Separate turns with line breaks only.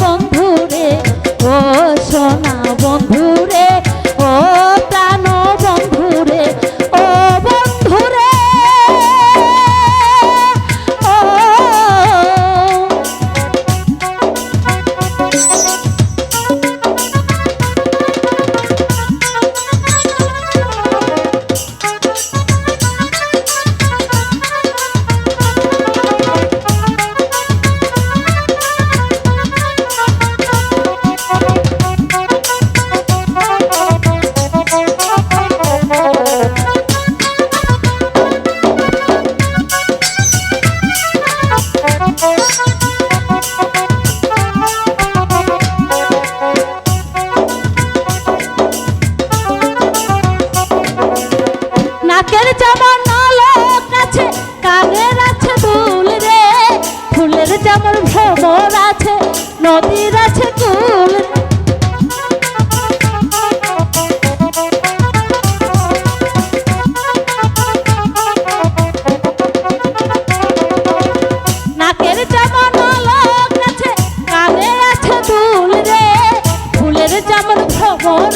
বন্ধু রে ও সোনা সাগর আছে, নদীর আছে কুল। নাকের যেমন লোক আছে, কানে আছে দুল রে। ফুলের যেমন খবর